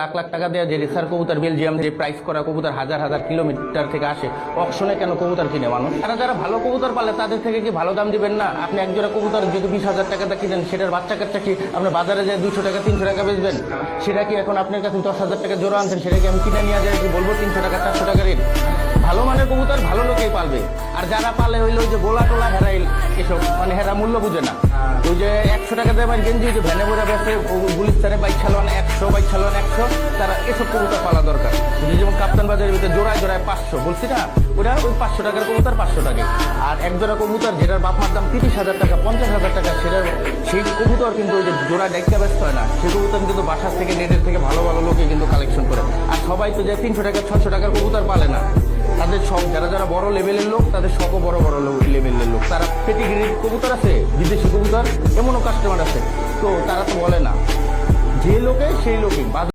লাখ লাখ টাকা দেওয়া যে রেসার কবুতর বেলজিয়াম যে প্রাইস করা কবুতর হাজার হাজার কিলোমিটার থেকে আসে অকশনে কেন কবুতর কিনে মানুষ? তারা যারা ভালো কবুতর পালে তাদের থেকে কি ভালো দাম দিবেন না? আপনি একজোড়া কবুতর যদি বিশ হাজার টাকাটা কিনেন, সেটার বাচ্চা কাচ্চা কি আপনি বাজারে যায় দুশো টাকা, তিনশো টাকা বেচবেন? সেটা কি এখন আপনার কাছে দশ হাজার টাকা জোড়া আনছেন? সেটা কি আমি কিনে নিয়ে যাই? কি বলব, তিনশো টাকা, চারশো টাকা রেট? ভালো মানের কবুতর ভালো লোকেই পালবে। আর যারা পালে হইল যে গোলা মানে হেরা মূল্য বুঝে না। ওই যে একশো টাকা দেবেন গেঞ্জি, ওই যে ভ্যানে ভরে বেসে গুলিস্তানে বাইক চালান একশো বাইক চালান একশো, তারা এসব কবুতর পালা দরকার। যেমন কাপ্তান বাজারের ভিতরে জোড়ায় জোড়ায় পাঁচশো, বলছি না? ওটা ওই পাঁচশো টাকার কবুতর পাঁচশো টাকা আর এক জোড়া কবুতর যেটার বাপ মার দাম তিরিশ হাজার টাকা, পঞ্চাশ হাজার টাকা, সেটার সেই কবুতর কিন্তু ওই যে জোড়া ডাইকা ব্যস্ত হয় না। সেই কবুতর কিন্তু বাসার থেকে, নেটের থেকে ভালো ভালো লোকে কিন্তু কালেকশন করে। আর সবাই তো যে তিনশো টাকা ছশো টাকার কবুতর পালে না। তাদের সব যারা যারা বড় লেভেলের লোক, তাদের সব বড় বড় লেভেলের লোক। তারা পেটিগিরির কবুতর আছে, বিদেশি কবুতর, এমনও কাস্টমার আছে। তো তারা তো বলে না। যে লোকে, সেই লোকে